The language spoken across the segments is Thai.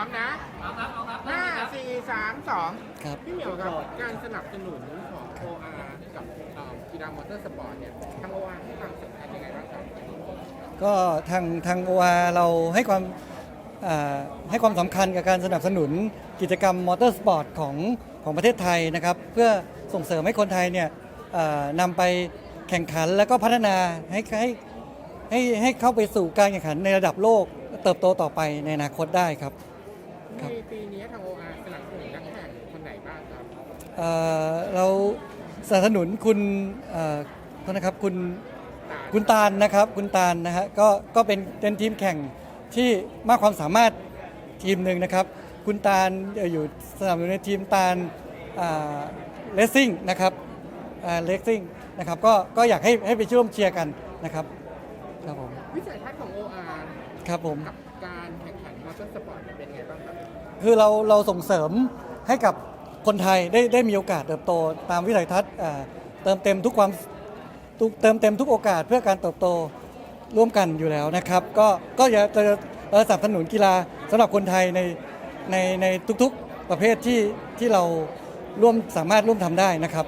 ร้อมนะห้าสี่สามสองครับ พี่เหมียวครับการสนับสนุนของ OR กับเอ่อกีฬามอเตอร์สปอร์ตเนี่ยทาง OR ให้ความสำคัญยังไงบ้างครับก็ทางทางโออาเราให้ความอ่าให้ความสำคัญกับการสนับสนุนกิจกรรมมอเตอร์สปอร์ตของของประเทศไทยนะครับ เพื่อส่งเสริมให้คนไทยเนี่ยอ่านำไปแข่งขันแล้วก็พัฒนาให้ให้ให้ให้เข้าไปสู่การแข่งขันในระดับโลกเติบโตต่อไปในอนาคตได้ครับค ในรับปีนี้ทาง OR สนับสนุนนักแข่งคนไหนบ้างครับเอ่อเราสนับสนุนคุณเอ่อโทษนะครับคุณตาคุณตาลนะครับคุณตาลนะฮะก็ก็เป็นเป็นทีมแข่งที่มากความสามารถทีมหนึ่งนะครับ คุณตาลเอ่ออยู่สนับสนุนในทีมตาลเลสซิ่งนะครับเลสซิ่งนะครับก็ก็อยากให้ให้ไปร่วมเชียร์กันนะครับครับผมวิสัยทัศน์ของ OR ครับผมกับการแข่งขันมอเตอร์สปอร์ต คือเราเราส่งเสริมให้กับคนไทยได้ได้มีโอกาสเติบโตตามวิสัยทัศน์อ่าเติมเต็มทุกความทุกเติมเต็มทุกโอกาสเพื่อการเติบโตร่วมกันอยู่แล้วนะครับ ก็ก็จะจะสนับสนุนกีฬาสำหรับคนไทยในในในทุกๆประเภทที่ที่เราร่วมสามารถร่วมทำได้นะครับ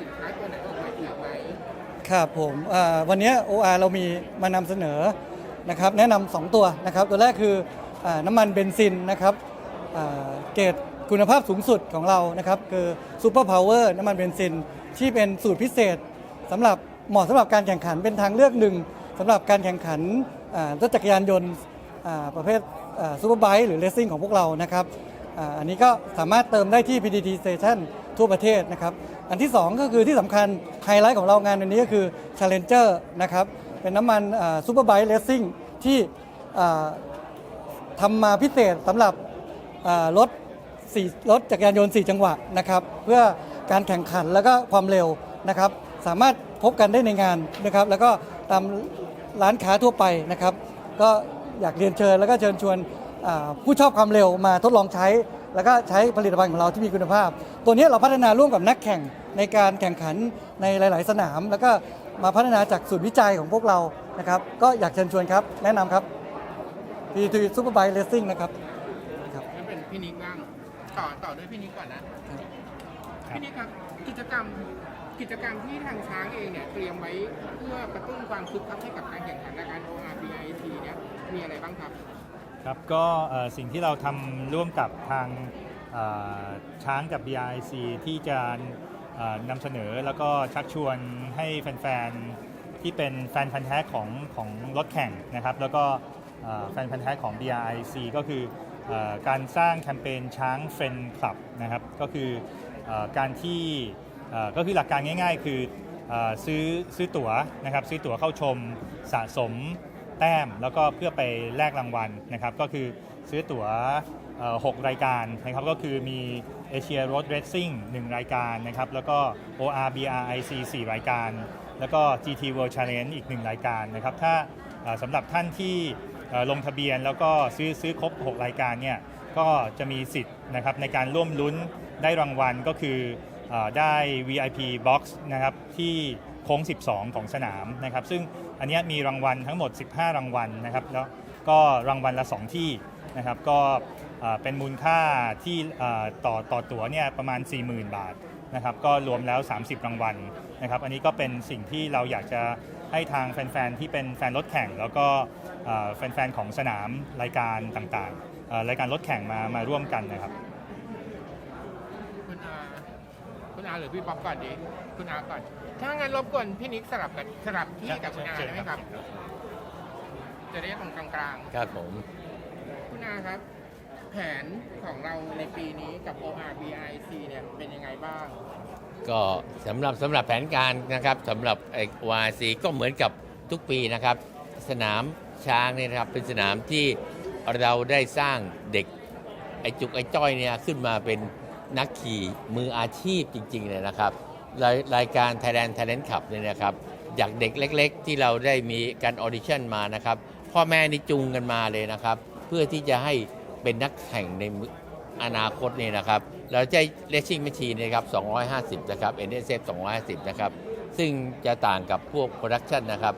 สินค้าตัวไหนออกมาอีกไหมครับผมอ่าวันนี้ OR เรามีมานำเสนอนะครับแนะนำสองตัวนะครับตัวแรกคืออาน้ำมันเบนซินนะครับอ่าเกรดคุณภาพสูงสุดของเรานะครับคือซูเปอร์พาวเวอร์น้ำมันเบนซิน ที่เป็นสูตรพิเศษสำหรับเหมาะสำหรับการแข่งขันเป็นทางเลือกหนึ่งสำหรับการแข่งขันอ่ารถจักรยานยนต์อ่าประเภทซูเปอร์ไบค์หรือเลสซิ่งของพวกเรานะครับอาอันนี้ก็สามารถเติมได้ที่ PDT Station ทั่วประเทศนะครับ อันที่ 2 ก็คือที่สำคัญไฮไลท์ของเรางานวันนี้ก็คือ Challenger นะครับ เป็นน้ำมันซูเปอร์ไบค์เลสซิ่งที่อ่าทำมาพิเศษสำหรับรถสี่รถจักรยานยนต์ 4 จังหวะนะครับ เพื่อการแข่งขันแล้วก็ความเร็วนะครับ สามารถพบกันได้ในงานนะครับ แล้วก็ตามร้านค้าทั่วไปนะครับ ก็อยากเรียนเชิญแล้วก็เชิญชวนผู้ชอบความเร็วมาทดลองใช้ แล้วก็ใช้ผลิตภัณฑ์ของเราที่มีคุณภาพ ตัวนี้เราพัฒนาร่วมกับนักแข่งในการแข่งขันในหลาย ๆ สนาม แล้วก็มาพัฒนาจากศูนย์วิจัยของพวกเรานะครับ ก็อยากเชิญชวนครับ แนะนำครับ p ี Super Bike Racing นะครับครับนั่นเป็นพี่นิกบ้างต่อต่อด้วยพี่นิกก่อนนะ พี่นิกครับกิจกรรมกิจกรรมที่ทางช้างเองเนี่ยเตรียมไว้เพื่อกระตุ้นความคึกคักให้กับการแข่งขันรายการ ORBIT เนี่ยมีอะไรบ้างครับ ครับก็สิ่งที่เราทำร่วมกับทางช้างกับ BIC ที่จะนำเสนอแล้วก็ชักชวนให้แฟนๆ ที่เป็นแฟนพันธ์แท้ของของรถแข่งนะครับ แล้วก็แฟนพันธ์แท้ของ BIC ก็คืออการสร้างแคมเปญช้างเฟรนคลับนะครับก็คืออการที่ก็คือหลักการง่าย ๆ คืออซื้อซื้อตั๋วนะครับซื้อตั๋วเข้าชมสะสม แต้ม แล้วก็เพื่อไปแลกรางวัลนะครับ ก็คือซื้อตั๋ว6รายการนะครับ ก็คือมี Asia Road Racing 1รายการนะครับ แล้วก็ ORBRIC 4 รายการ แล้วก็ GT World Challenge อีก 1 รายการนะครับ ถ้าสำหรับท่านที่ลงทะเบียนแล้วก็ซื้อซื้อครบ 6 รายการเนี่ย ก็จะมีสิทธิ์นะครับในการร่วมลุ้นได้รางวัลก็คือได้ VIP Box นะครับที่ โค้ง 12 ของสนามนะครับ ซึ่งอันนี้มีรางวัลทั้งหมด 15 รางวัลนะครับ แล้วก็รางวัลละ 2 ที่นะครับ ก็เป็นมูลค่าที่ต่อต่อตั๋วเนี่ยประมาณ 40,000 บาทนะครับ ก็รวมแล้ว 30 รางวัลนะครับ อันนี้ก็เป็นสิ่งที่เราอยากจะให้ทางแฟน ๆ ที่เป็นแฟนรถแข่ง แล้วก็แฟน ๆ ของสนามรายการต่างๆ รายการรถแข่งมามาร่วมกันนะครับ คุณอาคุณ อาหรือพี่ป๊อปก่อนดี คุณอาก่อน ถ้างั้นรบกวนพี่นิกสลับกันสลับที่กับคุณอาเชิญได้ไหมครับ จะได้ตรงกลางครับผม ๆ คุณอาครับ แผนของเราในปีนี้กับ ORBIC เนี่ยเป็นยังไงบ้าง ก็สำหรับสำหรับแผนการนะครับสำหรับไอ้วาซีก็เหมือนกับทุกปีนะครับ สนามช้างเนี่ยนะครับเป็นสนามที่เราได้สร้างเด็กไอ้จุกไอ้จ้อยเนี่ยขึ้นมาเป็น นักขี่มืออาชีพจริงๆเลยนะครับรายรายการ Thailand Talent Cup เนี่ยนะครับจากเด็กเล็ก ๆ ที่เราได้มีการออดิชั่นมานะครับ พ่อแม่นี่จูงกันมาเลยนะครับ เพื่อที่จะให้เป็นนักแข่งในอนาคตเนี่ยนะครับ เราใช้ racing machine นะครับ 250 นะครับ NSF 250 นะครับ ซึ่งจะต่างกับพวก production นะครับ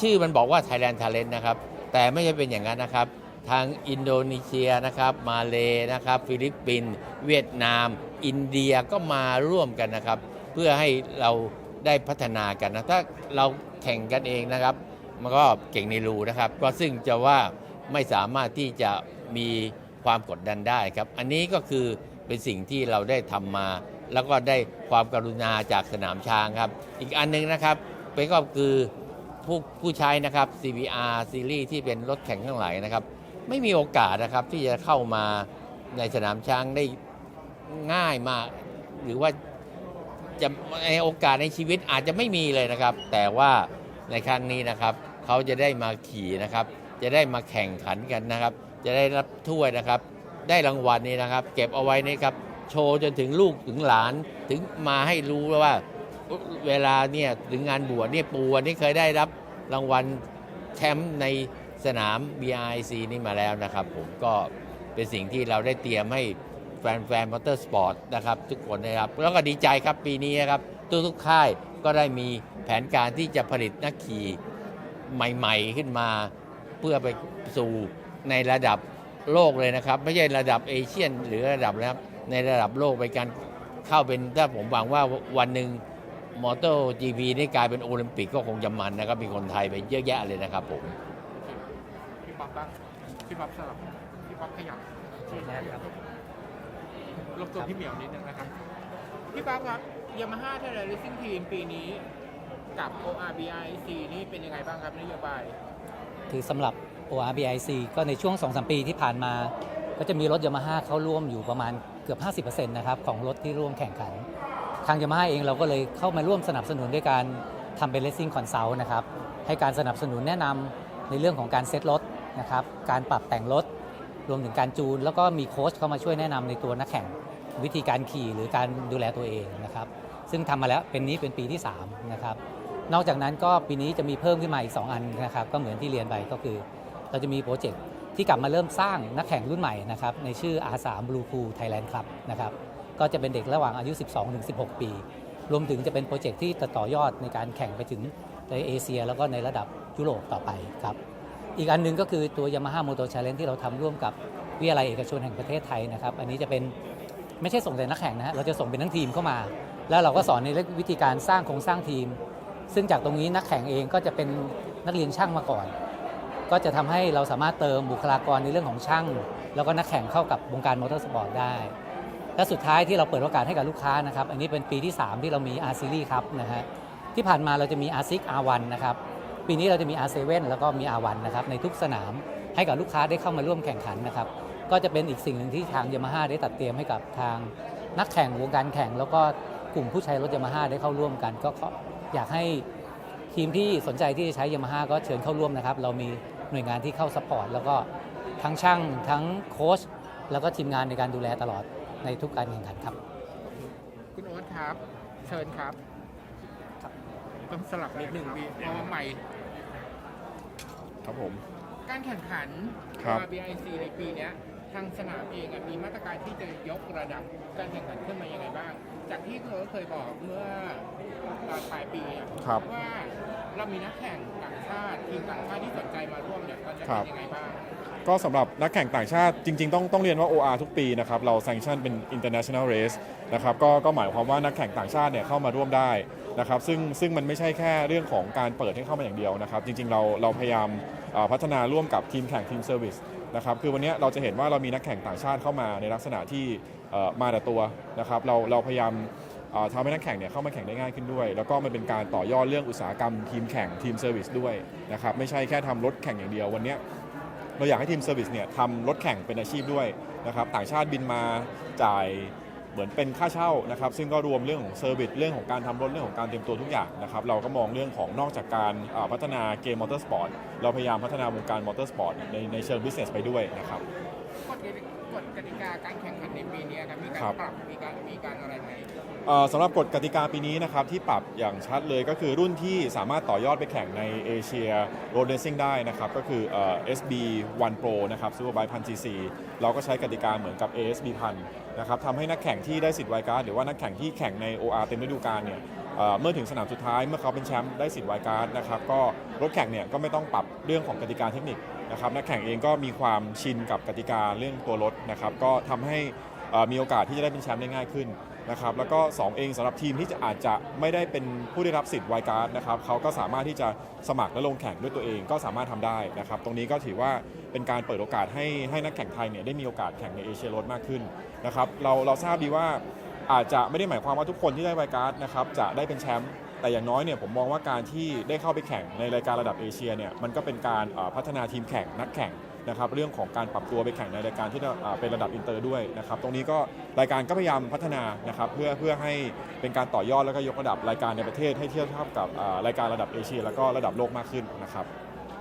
ชื่อมันบอกว่า Thailand Talent นะครับ แต่ไม่ใช่เป็นอย่างนั้นนะครับ ทางอินโดนีเซียนะครับ มาเลนะครับ ฟิลิปปินส์เวียดนาม อินเดียก็มาร่วมกันนะครับ เพื่อให้เราได้พัฒนากันนะถ้าเราแข่งกันเองนะครับ มันก็เก่งในรูนะครับก็ซึ่งจะว่าไม่สามารถที่จะมีความกดดันได้ครับ อันนี้ก็คือเป็นสิ่งที่เราได้ทำมา แล้วก็ได้ความกรุณาจากสนามช้างครับ อีกอันหนึงนะครับเป็นก็คือผู้ผู้ใช้นะครับ CBR ซีรีส์ที่เป็นรถแข่งทั้งหลายนะครับ ไม่มีโอกาสนะครับที่จะเข้ามาในสนามช้างได้ง่ายมาก หรือว่าจะในโอกาสในชีวิตอาจจะไม่มีเลยนะครับ แต่ว่าในครั้งนี้นะครับ เขาจะได้มาขี่นะครับ จะได้มาแข่งขันกันนะครับ จะได้รับถ้วยนะครับ ได้รางวัลนี้นะครับ เก็บเอาไว้นี่ครับ โชว์จนถึงลูกถึงหลานถึงมาให้รู้ว่าเวลาเนี่ยถึงงานบวชเนี่ยปูอันนี้เคยได้รับรางวัลแชมป์ใน สนาม BIC นี่มาแล้วนะครับ ผมก็เป็นสิ่งที่เราได้เตรียมให้แฟนๆมอเตอร์สปอร์ตนะครับ ทุกคนนะครับ แล้วก็ดีใจครับปีนี้นะครับ ทุกๆค่ายก็ได้มีแผนการที่จะผลิตนักขี่ใหม่ ๆ ขึ้นมา เพื่อไปสู่ในระดับโลกเลยนะครับ ไม่ใช่ระดับเอเชียนหรือระดับนะครับในระดับโลกไปการเข้าเป็นถ้าผมหวังว่าวันหนึ่งมอเตอร์จีพีนี่กลายเป็นโอลิมปิกก็คงจะมันนะครับ มีคนไทยไปเยอะแยะเลยนะครับผม อปบ้างพี่ป๊อปสลับพี่ป๊อปขยับลบตัวพี่เหมียวนิดนึงนะครับพี่ป๊อปครับยามาฮ่าเทเลริซิ่งทีมปีนี้กับ ORBIC นี่เป็นยังไงบ้างครับนโยบายคือสำหรับ ORBIC ก็ในช่วง 2-3 ปีที่ผ่านมา ก็จะมีรถยามาฮ่าเข้าร่วมอยู่ประมาณเกือบ 50%นะครับของรถที่ร่วมแข่งขัน ทางยามาฮ่าเองเราก็เลยเข้ามาร่วมสนับสนุนด้วยการทำเป็น Racing Consult นะครับให้การสนับสนุนแนะนำในเรื่องของการเซตรถ นะครับการปรับแต่งรถรวมถึงการจูน แล้วก็มีโค้ชเข้ามาช่วยแนะนำในตัวนักแข่งวิธีการขี่หรือการดูแลตัวเองนะครับ ซึ่งทำมาแล้วเป็นนี้เป็นปีที่ 3 นะครับ นอกจากนั้นก็ปีนี้จะมีเพิ่มขึ้นมาอีก 2 อันนะครับ ก็เหมือนที่เรียนไปก็คือ เราจะมีโปรเจกต์ที่กลับมาเริ่มสร้างนักแข่งรุ่นใหม่นะครับ ในชื่อ R3 Blue Pool Thailand Club นะครับ ก็จะเป็นเด็กระหว่างอายุ 12-16 ปี รวมถึงจะเป็นโปรเจกต์ที่จะต่อยอดในการแข่งไปถึงในเอเชีย แล้วก็ในระดับยุโรปต่อไปครับ อีกอันหนึงก็คือตัว Yamaha Motor Challenge ที่เราทำร่วมกับวิทยาลัยเอกชนแห่งประเทศไทยนะครับ อันนี้จะเป็นไม่ใช่ส่งแต่นักแข่งนะฮะเราจะส่งเป็นทั้งทีมเข้ามา แล้วเราก็สอนในเรื่องวิธีการสร้างโครงสร้างทีม ซึ่งจากตรงนี้นักแข่งเองก็จะเป็นนักเรียนช่างมาก่อน ก็จะทำให้เราสามารถเติมบุคลากรในเรื่องของช่าง แล้วก็นักแข่งเข้ากับวงการมอเตอร์สปอร์ตได้และสุดท้ายที่เราเปิดโอกาสให้กับลูกค้านะครับ อันนี้เป็นปีที่ 3 ที่เรามี R Series ครับนะฮะที่ผ่านมาเราจะมี R6 R1 นะครับ ปีนี้เราจะมี R7 แล้วก็มี R1 นะครับในทุกสนามให้กับลูกค้าได้เข้ามาร่วมแข่งขันนะครับก็จะเป็นอีกสิ่งหนึ่งที่ทางยามาฮ่าได้ตัดเตรียมให้กับทางนักแข่งวงการแข่ง แล้วก็กลุ่มผู้ใช้รถยามาฮ่าได้เข้าร่วมกัน ก็ขออยากให้ทีมที่สนใจที่จะใช้ยามาฮ่าก็เชิญเข้าร่วมนะครับ เรามีหน่วยงานที่เข้าซัพพอร์ตแล้วก็ทั้งช่างทั้งโค้ชแล้วก็ทีมงานในการดูแลตลอดในทุกการแข่งขันครับ คุณโอ๊ตครับ เชิญครับ ต้องสลับนิดหนึ่งพี่เพราะว่าใหม่ ครับผม การแข่งขัน ครับ RBIC ในปีเนี้ยทางสนามเองอะมีมาตรการที่จะยกระดับการแข่งขันขึ้นมายังไงบ้าง จากที่เขาเคยบอกเมื่อตอนปลายปีอะครับ ว่าเรามีนักแข่งต่างชาติทีมต่างชาติที่สนใจมาร่วมเนี่ยก็จะครัเป็นบยังไงบ้าง ก็สำหรับนักแข่งต่างชาติจริง ๆ ต้องต้องเรียนว่า OR ทุกปีนะครับเรา sanction เป็น international race นะครับก็ก็หมายความว่านักแข่งต่างชาติเนี่ยเข้ามาร่วมได้นะครับซึ่งซึ่งมันไม่ใช่แค่เรื่องของการเปิดให้เข้ามาอย่างเดียวนะครับจริงๆเราเราพยายามพัฒนาร่วมกับทีมแข่งทีมเซอร์วิสนะครับคือวันนี้เราจะเห็นว่าเรามีนักแข่งต่างชาติเข้ามาในลักษณะที่มาแต่ตัวนะครับเราเราพยายามทำให้นักแข่งเนี่ยเข้ามาแข่งได้ง่ายขึ้นด้วย แล้วก็มันเป็นการต่อยอดเรื่องอุตสาหกรรมทีมแข่งทีมเซอร์วิสด้วยนะครับไม่ใช่แค่ทำรถแข่งอย่างเดียววันนี้ เราอยากให้ทีมเซอร์วิสเนี่ยทำรถแข่งเป็นอาชีพด้วยนะครับต่างชาติบินมาจ่ายเหมือนเป็นค่าเช่านะครับซึ่งก็รวมเรื่องของเซอร์วิสเรื่องของการทำรถเรื่องของการเตรียมตัวทุกอย่างนะครับเราก็มองเรื่องของนอกจากการพัฒนาเกมมอเตอร์สปอร์ตเราพยายามพัฒนาวงการมอเตอร์สปอร์ตในในเชิงบิสเนสไปด้วยนะครับ กฎกติกฎกติกาการแข่งขันในปีเนี้ยครับมีการครับปรับมีการมีการอะไรไหมเอ่อสำหรับกฎกติกาปีนี้นะครับที่ปรับอย่างชัดเลยก็คือรุ่นที่สามารถต่อยอดไปแข่งในเอเชียโรดเ a ซิ่งได้นะครับ ก็คือเอ่อ SB 1 Pro นะครับซูเปอร์ไบค์พันซีซีเราก็ใช้กติกาเหมือนกับ ASB พันนะครับทำให้นักแข่งที่ได้สิทธิ์ไวการ์ดหรือว่านักแข่งที่แข่งใน OR เต็มฤดูกาลเนี่ยเอ่อเมื่อถึงสนามสุดท้ายเมื่อเขาเป็นแชมป์ได้สิทธิ์ไวการ์ดนะครับก็รถแข่งเนี่ยก็ไม่ต้องปรับเรื่องของกติกาเทคนิค นะครับนักแข่งเองก็มีความชินกับกติกาเรื่องตัวรถนะครับก็ทำให้มีโอกาสที่จะได้เป็นแชมป์ได้ง่ายขึ้นนะครับแล้วก็ 2 เองสำหรับทีมที่จะอาจจะไม่ได้เป็นผู้ได้รับสิทธิ์ไวการ์ดนะครับเขาก็สามารถที่จะสมัครและลงแข่งด้วยตัวเองก็สามารถทำได้นะครับตรงนี้ก็ถือว่าเป็นการเปิดโอกาสให้ให้นักแข่งไทยเนี่ยได้มีโอกาสแข่งในเอเชียรดมากขึ้นนะครับเราเราทราบดีว่าอาจจะไม่ได้หมายความว่าทุกคนที่ได้ไวการ์ดนะครับจะได้เป็นแชมป์ แต่อย่างน้อยเนี่ยผมมองว่าการที่ได้เข้าไปแข่งในรายการระดับเอเชียเนี่ยมันก็เป็นการพัฒนาทีมแข่งนักแข่งนะครับเรื่องของการปรับตัวไปแข่งในรายการที่เป็นระดับอินเตอร์ด้วยนะครับตรงนี้ก็รายการก็พยายามพัฒนานะครับเพื่อเพื่อให้เป็นการต่อยอดแล้วก็ยกระดับรายการในประเทศให้เทียบเท่ากับรายการระดับเอเชีย แล้วก็ระดับโลกมากขึ้นนะครับ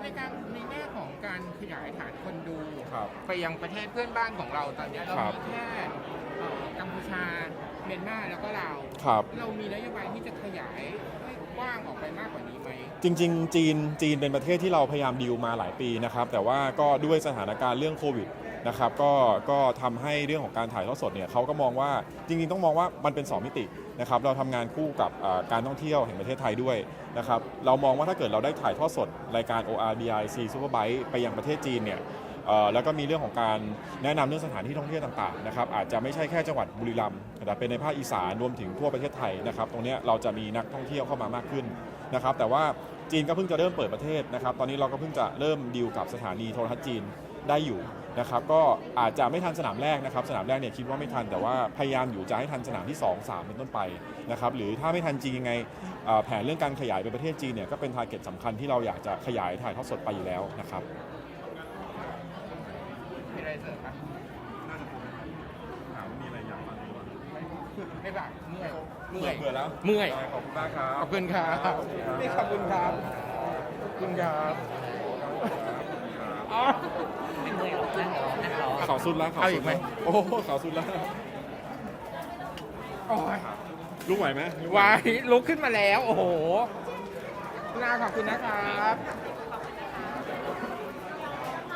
ในการในแง่ของการขยายฐานคนดู ครับ ไปยังประเทศเพื่อนบ้านของเราตอนเนี้ยเราครับ มีแค่เอ่อกัมพูชาเมียนมาแล้วก็ลาวครับ เรามีนโยบายที่จะขยายให้กว้างออกไปมากกว่านี้ไหม จริง ๆ จีนจีนเป็นประเทศที่เราพยายามดีลมาหลายปีนะครับ แต่ว่าก็ด้วยสถานการณ์เรื่องโควิด นะครับก็ก็ทำให้เรื่องของการถ่ายทอดสดเนี่ยเขาก็มองว่าจริงๆต้องมองว่ามันเป็น 2 มิตินะครับเราทำงานคู่กับอ่าการท่องเที่ยวแห่งประเทศไทยด้วยนะครับเรามองว่าถ้าเกิดเราได้ถ่ายทอดสดรายการ ORBIC Superbike ไปยังประเทศจีนเนี่ยเอ่อแล้วก็มีเรื่องของการแนะนำเรื่องสถานที่ท่องเที่ยวต่างๆนะครับอาจจะไม่ใช่แค่จังหวัดบุรีรัมย์แต่เป็นในภาคอีสานรวมถึงทั่วประเทศไทยนะครับตรงเนี้ยเราจะมีนักท่องเที่ยวเข้ามามากขึ้นนะครับแต่ว่าจีนก็เพิ่งจะเริ่มเปิดประเทศนะครับตอนนี้เราก็เพิ่งจะเริ่มดีลกับสถานีโทรทัศน์จีน ได้อยู่นะครับก็อาจจะไม่ทันสนามแรกนะครับสนามแรกเนี่ยคิดว่าไม่ทันแต่ว่าพยายามอยู่จะให้ทันสนามที่ 2 3 เป็นต้นไปนะครับหรือถ้าไม่ทันจริงยังไงเอ่อแผนเรื่องการขยายไปประเทศจีนเนี่ยก็เป็นทาร์เก็ตสำคัญที่เราอยากจะขยายถ่ายทอดสดไปอยู่แล้วนะครับมีอะไรเสริมไหมถามมีอะไรอยากฟังไม่แบบเมื่อยเมื่อยเบื่อแล้วเมื่อยขอบคุณมากครับขอบคุณครับนี่ขอบคุณครับขอบคุณครับอ๋อไม่ เมื่อยหรอกนั่งรอนั่งรอเขาสุดแล้วเอาอีกไหมโอ้เขาสุดแล้วโอ้ยลุกไหวไหมวายลุกขึ้นมาแล้ว โอ้โหนาขอบคุณนะครับ